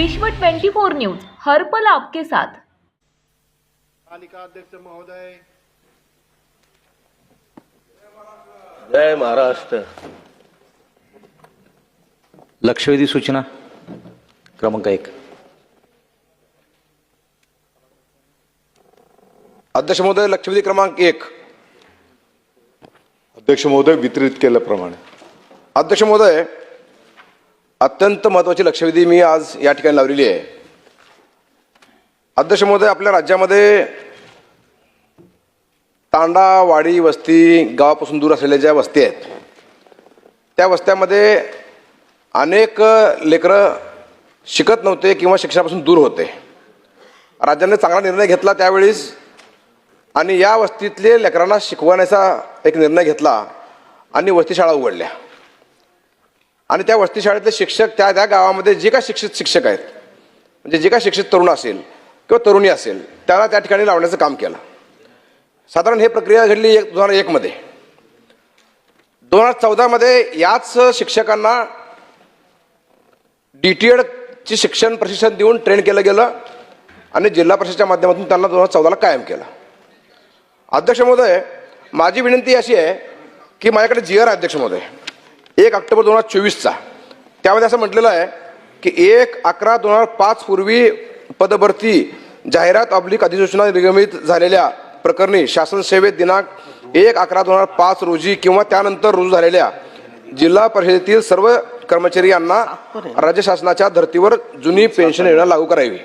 विश्व 24 न्यूज हर्पल आपके साथ. पालिका अध्यक्ष महोदय. जय महाराष्ट्र. लक्षवेधी सूचना क्रमांक एक. अध्यक्ष महोदय लक्षवेधी क्रमांक एक. अध्यक्ष महोदय वितरित केल्याप्रमाणे. अध्यक्ष महोदय अत्यंत महत्वाची लक्षवेधी मी आज या ठिकाणी लावलेली आहे. अध्यक्ष महोदय आपल्या राज्यामध्ये तांडा वाडी वस्ती गावापासून दूर असलेल्या ज्या वस्ती आहेत त्या वस्त्यामध्ये अनेक लेकरं शिकत नव्हते किंवा शिक्षणापासून दूर होते. राज्याने चांगला निर्णय घेतला त्यावेळीस आणि या वस्तीतले लेकरांना शिकवण्याचा एक निर्णय घेतला आणि वस्ती शाळा उघडल्या. आणि त्या वस्तीशाळेतले शिक्षक त्या त्या गावामध्ये जे काय शिक्षित शिक्षक आहेत म्हणजे जे काय शिक्षित तरुण असेल किंवा तरुणी असेल त्याला त्या ठिकाणी लावण्याचं काम केलं. साधारण हे प्रक्रिया घडली एक दोन हजार एकमध्ये. दोन हजार चौदामध्ये याच शिक्षकांना डी टी एडची शिक्षण प्रशिक्षण देऊन ट्रेन केलं गेलं आणि जिल्हा परिषदेच्या माध्यमातून त्यांना दोन हजार चौदाला कायम केलं. अध्यक्ष महोदय माझी विनंती अशी आहे की माझ्याकडे जी आर अध्यक्ष महोदय. एक ऑक्टोबर दोन हजार चोवीसचा. त्यामध्ये असं म्हटलेलं आहे की एक अकरा दोन हजार पाच पूर्वी पदभरती जाहिरात ऑब्लिक अधिसूचना निगमित झालेल्या प्रकरणी शासन सेवेत दिनांक एक अकरा दोन हजार पाच रोजी किंवा त्यानंतर रुजू झालेल्या जिल्हा परिषदेतील सर्व कर्मचारी यांना राज्य शासनाच्या धर्तीवर जुनी पेन्शन योजना लागू करावी.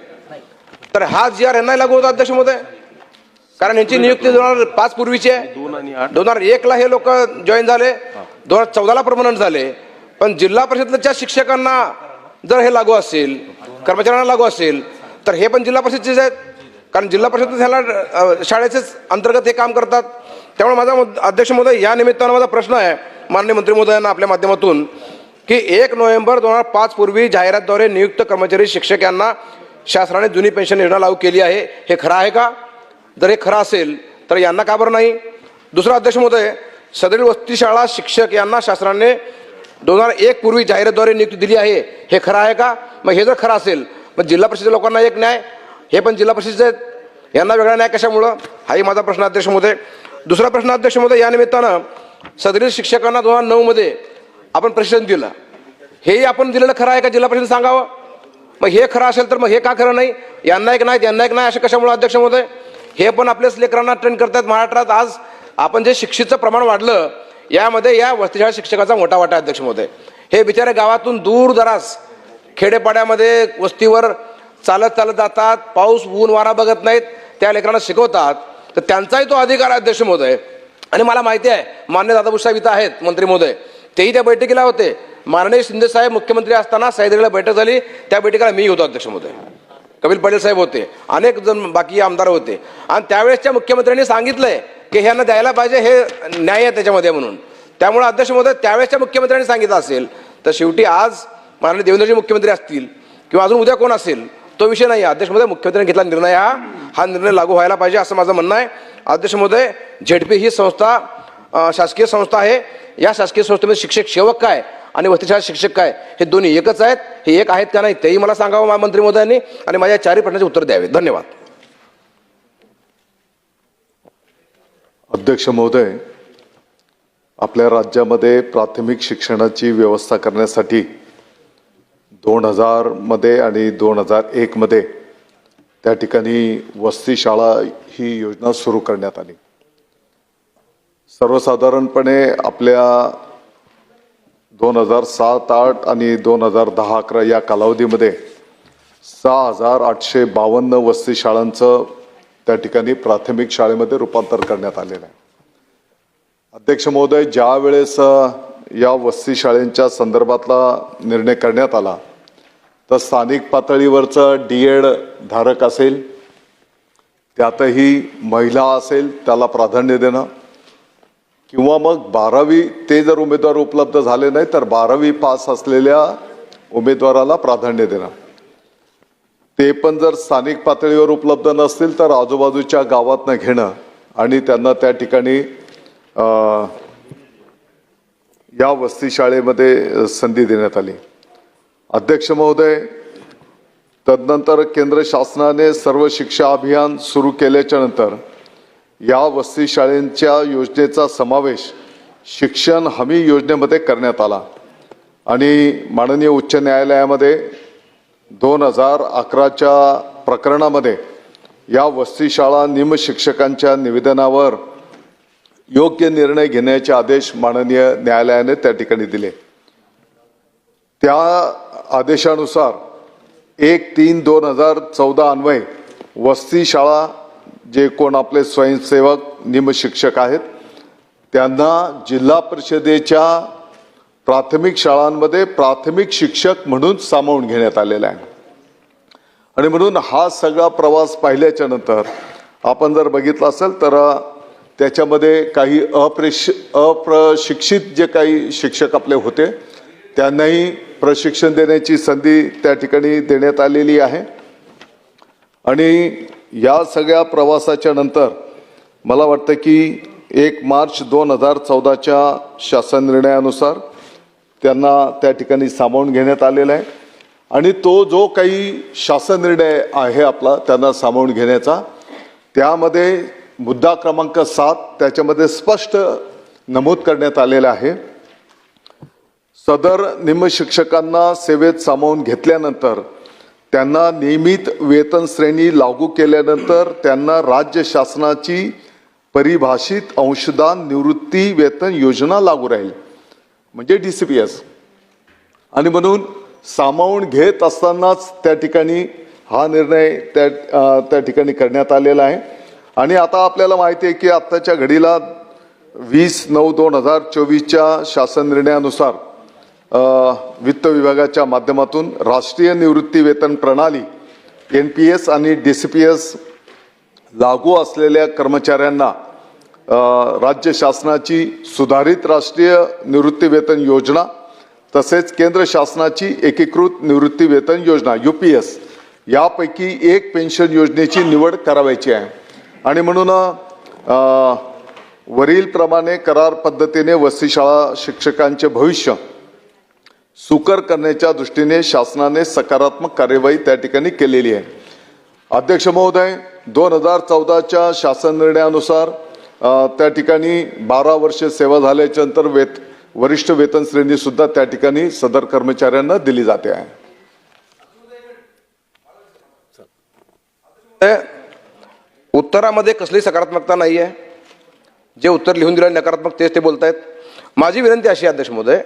तर हा जी आर यांना लागू होता अध्यक्ष महोदय कारण यांची नियुक्ती दोन हजार पाच पूर्वीची आहे. दोन हजार एक ला हे लोक जॉईन झाले. दोन हजार चौदाला परमनंट झाले. पण जिल्हा परिषदेच्या शिक्षकांना जर हे लागू असेल कर्मचाऱ्यांना लागू असेल तर हे पण जिल्हा परिषदचेच आहेत. कारण जिल्हा परिषद ह्याला शाळेचेच अंतर्गत हे काम करतात. त्यामुळे माझा अध्यक्ष महोदय या निमित्तानं माझा प्रश्न आहे माननीय मंत्री महोदयांना आपल्या माध्यमातून की एक नोव्हेंबर दोन हजार पाच पूर्वी जाहिरातद्वारे नियुक्त कर्मचारी शिक्षक यांना शासनाने जुनी पेन्शन योजना लागू केली आहे. हे खरं आहे का? जर हे खरं असेल तर यांना का बरं नाही? दुसरा अध्यक्ष महोदय सदरील वस्तीशाळा शिक्षक यांना शासनाने दोन हजार एक पूर्वी जाहिरातद्वारे नियुक्ती दिली आहे. हे खरं आहे का? मग हे जर खरं असेल मग जिल्हा परिषदेच्या लोकांना एक न्याय हे पण जिल्हा परिषदेचे आहेत. यांना वेगळा न्याय कशामुळं? हाही माझा प्रश्न अध्यक्ष महोदय. दुसरा प्रश्न अध्यक्ष महोदय या निमित्तानं सदरील शिक्षकांना दोन हजार नऊमध्ये आपण प्रशिक्षण दिलं. हेही आपण दिलेलं खरं आहे का? जिल्हा परिषद सांगावं? मग हे खरं असेल तर मग हे का खरं नाही? यांना एक नाही यांना एक नाही असे कशामुळे अध्यक्ष महोदय? हे पण आपल्याच लेकरांना ट्रेन करतात महाराष्ट्रात आज आपण जे शिक्षितचं प्रमाण वाढलं यामध्ये या वस्तीशाळा शिक्षकाचा मोठा वाटा अध्यक्ष महोदय. हे बिचारे गावातून दूर दराज खेडेपाड्यामध्ये वस्तीवर चालत चालत जातात पाऊस ऊन वारा बघत नाहीत त्या लेकरांना शिकवतात. तर त्यांचाही तो अधिकार अध्यक्ष महोदय. आणि मला माहिती आहे मान्य दादाभू साहेब इथं आहेत मंत्री महोदय. तेही त्या बैठकीला होते. माननीय शिंदे साहेब मुख्यमंत्री असताना सह्याद्रीला बैठक झाली. त्या बैठकीला मी होतो अध्यक्ष महोदय. कपिल पाटील साहेब होते अनेक जण बाकी आमदार होते. आणि त्यावेळेसच्या मुख्यमंत्र्यांनी सांगितलंय की ह्यांना द्यायला पाहिजे हे न्याय आहे त्याच्यामध्ये म्हणून. त्यामुळे अध्यक्ष महोदय त्यावेळेसच्या मुख्यमंत्र्यांनी सांगितलं असेल तर शेवटी आज माननीय देवेंद्रजी मुख्यमंत्री असतील किंवा अजून उद्या कोण असेल तो विषय नाही अध्यक्ष महोदय मुख्यमंत्र्यांनी घेतला निर्णय हा हा निर्णय लागू व्हायला पाहिजे असं माझं म्हणणं आहे. अध्यक्ष महोदय झेडपी ही संस्था शासकीय संस्था आहे. या शासकीय संस्थेमध्ये शिक्षक सेवक काय? आणि वस्तीशाळा शिक्षक काय? हे दोन्ही एकच आहेत. हे एक आहेत का नाही तेही मला सांगावं मा- मंत्री महोदयांनी. आणि माझ्या चारही प्रश्नाचे उत्तर द्यावे. धन्यवाद. अध्यक्ष महोदय आपल्या राज्यामध्ये प्राथमिक शिक्षणाची व्यवस्था करण्यासाठी दोन हजारमध्ये आणि दोन हजार एकमध्ये त्या ठिकाणी वस्ती शाळा ही योजना सुरू करण्यात आली. सर्वसाधारणपणे आपल्या दोन हजार सात आठ आणि दोन हजार दहा अकरा या कालावधीमध्ये सहा हजार आठशे बावन्न वस्ती शाळांचं त्या ठिकाणी प्राथमिक शाळेमध्ये रूपांतर करण्यात आलेलं आहे. अध्यक्ष महोदय ज्या वेळेस या वस्ती शाळेंच्या संदर्भातला निर्णय करण्यात आला तर स्थानिक पातळीवरचं डी एड धारक असेल त्यातही महिला असेल त्याला प्राधान्य देणं किंवा मग बारावी ते जर उमेदवार उपलब्ध झाले नाही तर बारावी पास असलेल्या उमेदवाराला प्राधान्य देणं ते पण जर स्थानिक पातळीवर उपलब्ध नसतील तर आजूबाजूच्या गावातनं घेणं आणि त्यांना त्या ठिकाणी या वस्ती शाळेमध्ये संधी देण्यात आली. अध्यक्ष महोदय तदनंतर केंद्र शासनाने सर्व शिक्षा अभियान सुरू केल्याच्यानंतर या वस्ती शाळेंच्या योजनेचा समावेश शिक्षण हमी योजनेमध्ये करण्यात आला. आणि माननीय उच्च न्यायालयामध्ये दोन हजार अकराच्या प्रकरणामध्ये या वस्ती शाळा निमशिक्षकांच्या निवेदनावर योग्य निर्णय घेण्याचे आदेश माननीय न्यायालयाने त्या ठिकाणी दिले. त्या आदेशानुसार एक तीन दोन हजार चौदा अन्वये वस्ती शाळा जे कोण आपले स्वयंसेवक निमशिक्षक आहेत त्यांना जिल्हा परिषदेच्या प्राथमिक शाळांमध्ये प्राथमिक शिक्षक म्हणून सामावून घेण्यात आलेला आहे. आणि म्हणून हा सगळा प्रवास पाहिल्याच्या नंतर आपण जर बघितलं असेल तर त्याच्यामध्ये काही अप्रेश अप्रशिक्षित जे काही शिक्षक आपले होते त्यांनाही प्रशिक्षण देण्याची संधी त्या ठिकाणी देण्यात आलेली आहे. आणि या सगळ्या प्रवासाच्या नंतर मला वाटतं की एक मार्च दोन हजार चौदाच्या शासन निर्णयानुसार त्यांना त्या ठिकाणी सामावून घेण्यात आलेला आहे. आणि तो जो काही शासन निर्णय आहे आपला त्यांना सामावून घेण्याचा त्यामध्ये मुद्दा क्रमांक सात त्याच्यामध्ये स्पष्ट नमूद करण्यात आलेला आहे. सदर निमशिक्षकांना सेवेत सामावून घेतल्यानंतर त्यांना नियमित वेतन श्रेणी लागू केल्यानंतर त्यांना राज्य शासनाची परिभाषित अंशदान निवृत्ती वेतन योजना लागू राहील. म्हणजे डी सी पी एस आणि म्हणून सामावून घेत असतानाच त्या ठिकाणी हा निर्णय त्या त्या ठिकाणी करण्यात आलेला आहे. आणि आता आपल्याला माहिती आहे की आत्ताच्या घडीला वीस नऊ दोन हजार चोवीसच्या शासन निर्णयानुसार वित्त विभागाच्या माध्यमातून राष्ट्रीय निवृत्ती वेतन प्रणाली एन पी एस आणि डी सी पी एस लागू असलेल्या कर्मचाऱ्यांना राज्य शासनाची सुधारित राष्ट्रीय निवृत्ती वेतन योजना तसेच केंद्र शासनाची एकीकृत निवृत्ती वेतन योजना यू पी एस यापैकी एक पेन्शन योजनेची निवड करावायची आहे. आणि म्हणून वरीलप्रमाणे करार पद्धतीने वसतिशाळा शिक्षकांचे भविष्य सुकर करण्याच्या दृष्टीने शासनाने सकारात्मक कार्यवाही त्या ठिकाणी केलेली आहे. अध्यक्ष महोदय दोन हजार चौदाच्या शासन निर्णयानुसार त्या ठिकाणी बारा वर्ष सेवा झाल्याच्यानंतर वेत वरिष्ठ वेतन श्रेणी सुद्धा त्या ठिकाणी सदर कर्मचाऱ्यांना दिली जाते आहे. उत्तरामध्ये कसली सकारात्मकता नाही आहे जे उत्तर लिहून दिलं नकारात्मक तेच ते बोलतायत. माझी विनंती अशी आहे, अध्यक्ष महोदय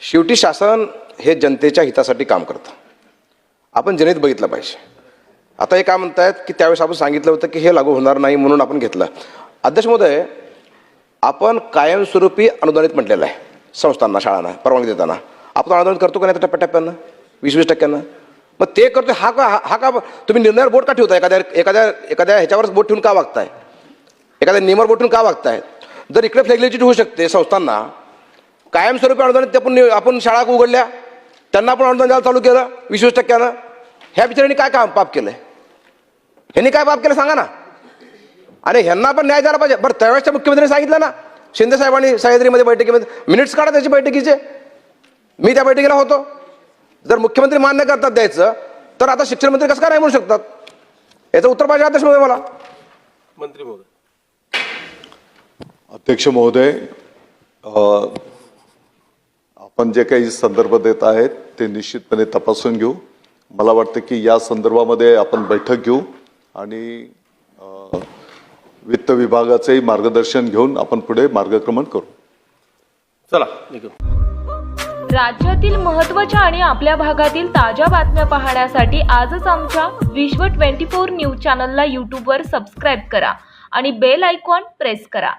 शेवटी शासन हे जनतेच्या हितासाठी काम करतं. आपण जनहित बघितलं पाहिजे. आता हे काय म्हणतायत की त्यावेळेस आपण सांगितलं होतं की हे लागू होणार नाही म्हणून आपण घेतलं. अध्यक्ष महोदय आपण कायमस्वरूपी अनुदानित म्हटलेलं आहे संस्थांना शाळांना परवानगी देताना. आपण अनुदानित करतो का नाही त्या टप्प्याटप्प्यानं? वीस वीस टक्क्यानं? मग ते करतो हा का हा- हा का तुम्ही निर्णयावर बोट का ठेवता एखाद्या एखाद्या एखाद्या ह्याच्यावरच बोट ठेवून का वागताय? एखाद्या नियमावर बोट ठेवून का वागताय? जर इकडे फ्लेक्सिबिलिटी होऊ शकते संस्थांना कायमस्वरूपी अनुदानित ते आपण आपण शाळा उघडल्या. त्यांना आपण अनुदान द्यायला चालू केलं वीस वीस टक्क्यानं. ह्या बिचाऱ्यांनी काय काम पाप केलंय? ह्यांनी काय पाप केलं सांगा ना. आणि ह्यांना पण न्याय द्यायला पाहिजे. बरं त्यावेळेसच्या मुख्यमंत्र्यांनी सांगितलं ना. शिंदे साहेबांनी सह्याद्रीमध्ये बैठकीमध्ये मिनिट्स काढा त्याची बैठकीचे. मी त्या बैठकीला होतो. जर मुख्यमंत्री मान्य करतात द्यायचं तर आता शिक्षण मंत्री कसं काय नाही म्हणू शकतात? याचं उत्तर पाहिजे अध्यक्ष महोदय मला. मंत्री महोदय. अध्यक्ष महोदय अ, आपण जे काही संदर्भ देत आहेत ते निश्चितपणे तपासून घेऊ. मला वाटतं की या संदर्भामध्ये आपण बैठक घेऊ आणि वित्त विभागाचंही मार्गदर्शन घेऊन आपण पुढे मार्गक्रमण करू. चला राज्यातील महत्त्वाच्या आणि आपल्या भागातील ताज्या बातम्या पाहण्यासाठी आजच आमच्या विश्व 24 न्यूज चॅनलला यूट्यूबवर सबस्क्राईब करा आणि बेल आयकॉन प्रेस करा.